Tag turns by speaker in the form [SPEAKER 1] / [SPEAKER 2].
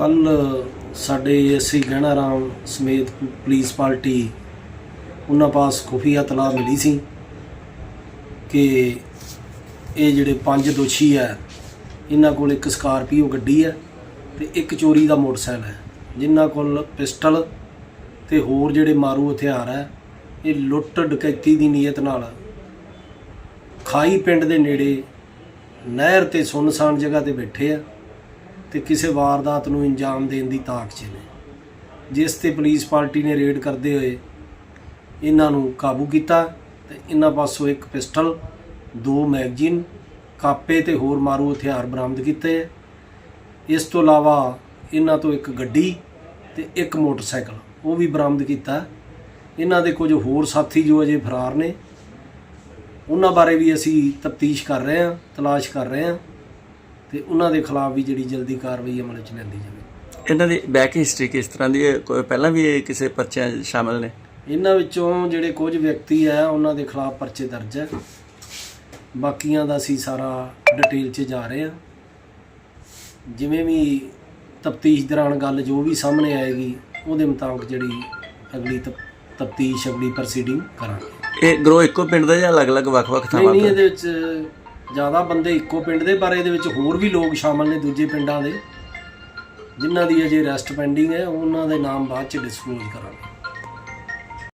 [SPEAKER 1] ਕੱਲ ਸਾਡੇ ਐਸਸੀ ਗਹਿਣਾ ਰਾਮ ਸਮੇਤ ਪੁਲਿਸ ਪਾਰਟੀ ਉਹਨਾਂ ਪਾਸ ਖੁਫੀਆ ਤਲਾਹ ਮਿਲੀ ਸੀ ਕਿ ਇਹ ਜਿਹੜੇ ਪੰਜ ਦੋਸ਼ੀ ਹੈ, ਇਹਨਾਂ ਕੋਲ ਇੱਕ ਸਕਾਰਪੀਓ ਗੱਡੀ ਹੈ ਤੇ ਇੱਕ ਚੋਰੀ ਦਾ ਮੋਟਰਸਾਈਕਲ ਹੈ। ਜਿਨ੍ਹਾਂ ਕੋਲ ਪਿਸਟਲ ਤੇ ਹੋਰ ਜਿਹੜੇ ਮਾਰੂ ਹਥਿਆਰ ਹੈ, ਇਹ ਲੁੱਟ ਡਕੈਤੀ ਦੀ ਨੀਅਤ ਨਾਲ ਖਾਈ ਪਿੰਡ ਦੇ ਨੇੜੇ ਨਹਿਰ ਤੇ ਸੁੰਨਸਾਨ ਜਗ੍ਹਾ ਤੇ ਬੈਠੇ ਆ। ਤੇ ਕਿਸੇ ਵਾਰਦਾਤ ਨੂੰ ਅੰਜਾਮ ਦੇਣ ਦੀ ਤਾਕ 'ਚ ਨੇ। ਜਿਸ ਤੇ ਪੁਲਿਸ ਪਾਰਟੀ ਨੇ ਰੇਡ ਕਰਦੇ ਹੋਏ ਇਹਨਾਂ ਨੂੰ ਕਾਬੂ ਕੀਤਾ ਤੇ ਇਹਨਾਂ ਪਾਸੋਂ ਇੱਕ ਪਿਸਟਲ, ਦੋ ਮੈਗਜ਼ੀਨ, ਕਾਪੇ ਤੇ ਹੋਰ ਮਾਰੂ ਹਥਿਆਰ ਬਰਾਮਦ ਕੀਤੇ। ਹੈ। ਇਸ ਤੋਂ ਇਲਾਵਾ ਇਹਨਾਂ ਤੋਂ ਇੱਕ ਗੱਡੀ ਤੇ ਇੱਕ ਮੋਟਰਸਾਈਕਲ, ਉਹ ਵੀ ਬਰਾਮਦ ਕੀਤਾ। ਇਹਨਾਂ ਦੇ ਕੁਝ ਹੋਰ ਸਾਥੀ ਜੋ ਅਜੇ ਫਰਾਰ ਨੇ, ਉਹਨਾਂ ਬਾਰੇ ਵੀ ਅਸੀਂ ਤਫਤੀਸ਼ ਕਰ ਰਹੇ ਹਾਂ, ਤਲਾਸ਼ ਕਰ ਰਹੇ ਹਾਂ। ਤੇ ਉਹਨਾਂ ਦੇ ਖਿਲਾਫ ਵੀ ਜਿਹੜੀ ਜਲਦੀ ਕਾਰਵਾਈ ਅਮਲ ਚ ਲੈਂਦੀ ਜਾਵੇ।
[SPEAKER 2] ਇਹਨਾਂ ਦੀ ਬੈਕ ਹਿਸਟਰੀ ਕਿਸ ਤਰ੍ਹਾਂ ਦੀ ਹੈ? ਕੋਈ ਪਹਿਲਾਂ ਵੀ ਇਹ ਕਿਸੇ ਪਰਚਿਆਂ 'ਚ ਸ਼ਾਮਲ ਨੇ?
[SPEAKER 1] ਇਹਨਾਂ ਵਿੱਚੋਂ ਜਿਹੜੇ ਕੁਝ ਵਿਅਕਤੀ ਆ ਉਹਨਾਂ ਦੇ ਖਿਲਾਫ ਪਰਚੇ ਦਰਜ ਹੈ। ਬਾਕੀਆਂ ਦਾ ਅਸੀਂ ਸਾਰਾ ਡਿਟੇਲ 'ਚ ਜਾ ਰਹੇ ਹਾਂ। ਜਿਵੇਂ ਵੀ ਤਫਤੀਸ਼ ਦੌਰਾਨ ਗੱਲ ਜੋ ਵੀ ਸਾਹਮਣੇ ਆਏਗੀ ਉਹਦੇ ਮੁਤਾਬਕ ਜਿਹੜੀ ਅਗਲੀ ਤਫਤੀਸ਼ ਅਗਲੀ ਪ੍ਰੋਸੀਡਿੰਗ ਕਰਾਂਗੇ।
[SPEAKER 2] ਇਹ ਗਰੋ ਇੱਕੋ ਪਿੰਡ ਦਾ ਜਾਂ ਅਲੱਗ-ਅਲੱਗ ਵੱਖ-ਵੱਖ
[SPEAKER 1] ਨਹੀਂ
[SPEAKER 2] ਥਾਵਾਂ
[SPEAKER 1] ਨਹੀਂ
[SPEAKER 2] ਤੋਂ?
[SPEAKER 1] ਇਹਦੇ ਵਿੱਚ ਜ਼ਿਆਦਾ ਬੰਦੇ ਇੱਕੋ ਪਿੰਡ ਦੇ, ਪਰ ਇਹਦੇ ਵਿੱਚ ਹੋਰ ਵੀ ਲੋਕ ਸ਼ਾਮਲ ਨੇ ਦੂਜੇ ਪਿੰਡਾਂ ਦੇ। ਜਿਨ੍ਹਾਂ ਦੀ ਅਜੇ ਰੈਸਟ ਪੈਂਡਿੰਗ ਹੈ, ਉਹਨਾਂ ਦੇ ਨਾਮ ਬਾਅਦ ਚ ਡਿਸਕਲੋਜ਼ ਕਰਾਂਗੇ।